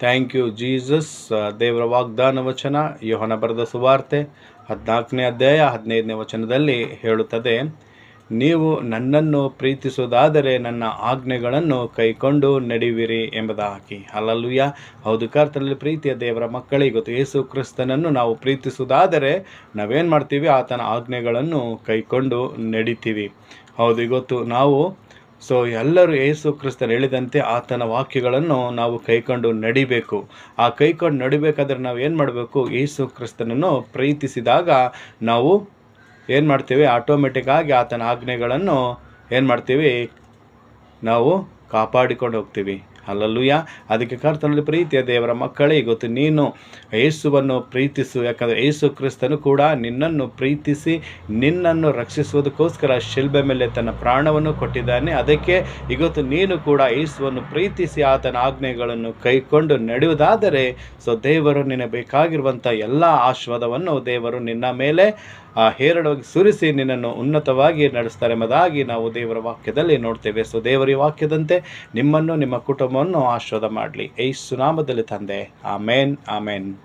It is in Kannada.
ಥ್ಯಾಂಕ್ ಯು ಜೀಸಸ್ ದೇವರ ವಾಗ್ದಾನ ವಚನ, ಯೋಹನ ಬರೆದ ಸುವಾರ್ತೆ, ಹದಿನಾಲ್ಕನೇ ಅಧ್ಯಾಯ, ಹದಿನೈದನೇ ವಚನದಲ್ಲಿ ಹೇಳುತ್ತದೆ, ನೀವು ನನ್ನನ್ನು ಪ್ರೀತಿಸುವುದಾದರೆ ನನ್ನ ಆಜ್ಞೆಗಳನ್ನು ಕೈಕೊಂಡು ನಡೆಯುವಿರಿ ಎಂಬುದಾಗಿ ಅಲ್ಲಲ್ಲೂಯ ಹೌದು, ಕರ್ತನಲ್ಲಿ ಪ್ರೀತಿಯ ದೇವರ ಮಕ್ಕಳಿಗೆ ಗೊತ್ತು, ಯೇಸು ಕ್ರಿಸ್ತನನ್ನು ನಾವು ಪ್ರೀತಿಸುವುದಾದರೆ ನಾವೇನು ಮಾಡ್ತೀವಿ? ಆತನ ಆಜ್ಞೆಗಳನ್ನು ಕೈಕೊಂಡು ನಡಿತೀವಿ. ಹೌದು ಇವತ್ತು ನಾವು ಸೊ ಎಲ್ಲರೂ ಯೇಸು ಕ್ರಿಸ್ತನ್ ಹೇಳಿದಂತೆ ಆತನ ವಾಕ್ಯಗಳನ್ನು ನಾವು ಕೈಕೊಂಡು ನಡಿಬೇಕು. ಆ ಕೈಕೊಂಡು ನಡಿಬೇಕಾದ್ರೆ ನಾವು ಏನು ಮಾಡಬೇಕು? ಯೇಸು ಕ್ರಿಸ್ತನನ್ನು ಪ್ರೀತಿಸಿದಾಗ ನಾವು ಏನು ಮಾಡ್ತೀವಿ? ಆಟೋಮೆಟಿಕ್ಕಾಗಿ ಆತನ ಆಜ್ಞೆಗಳನ್ನು ಏನು ಮಾಡ್ತೀವಿ? ನಾವು ಕಾಪಾಡಿಕೊಂಡು ಹೋಗ್ತೀವಿ. ಅಲ್ಲಲ್ಲೂಯ ಅದಕ್ಕೆ ಕರ್ತನಲ್ಲಿ ಪ್ರೀತಿಯ ದೇವರ ಮಕ್ಕಳೇ, ಗೊತ್ತು ನೀನು ಯೇಸುವನ್ನು ಪ್ರೀತಿಸು, ಯಾಕಂದರೆ ಯೇಸು ಕ್ರಿಸ್ತನು ಕೂಡ ನಿನ್ನನ್ನು ಪ್ರೀತಿಸಿ ನಿನ್ನನ್ನು ರಕ್ಷಿಸುವುದಕ್ಕೋಸ್ಕರ ಶಿಲ್ಬೆ ಮೇಲೆ ತನ್ನ ಪ್ರಾಣವನ್ನು ಕೊಟ್ಟಿದ್ದಾನೆ. ಅದಕ್ಕೆ ಇವತ್ತು ನೀನು ಕೂಡ ಯೇಸುವನ್ನು ಪ್ರೀತಿಸಿ ಆತನ ಆಜ್ಞೆಗಳನ್ನು ಕೈಕೊಂಡು ನಡೆಯುವುದಾದರೆ, ಸೊ ದೇವರು ನಿನಗೆ ಬೇಕಾಗಿರುವಂಥ ಎಲ್ಲ ಆಶ್ವಾದವನ್ನು ದೇವರು ನಿನ್ನ ಮೇಲೆ, ಆ, ಹೇರಳವಾಗಿ ಸುರಿಸಿ ನಿನ್ನನ್ನು ಉನ್ನತವಾಗಿ ನಡೆಸ್ತಾರೆ ಎಂಬುದಾಗಿ ನಾವು ದೇವರ ವಾಕ್ಯದಲ್ಲಿ ನೋಡ್ತೇವೆ. ಸೊ ದೇವರ ವಾಕ್ಯದಂತೆ ನಿಮ್ಮನ್ನು ನಿಮ್ಮ ಕುಟುಂಬವನ್ನು ಆಶೀರ್ವಾದ ಮಾಡಲಿ. ಏಸು ನಾಮದಲ್ಲಿ ತಂದೆ. ಆಮೇನ್ ಆಮೇನ್.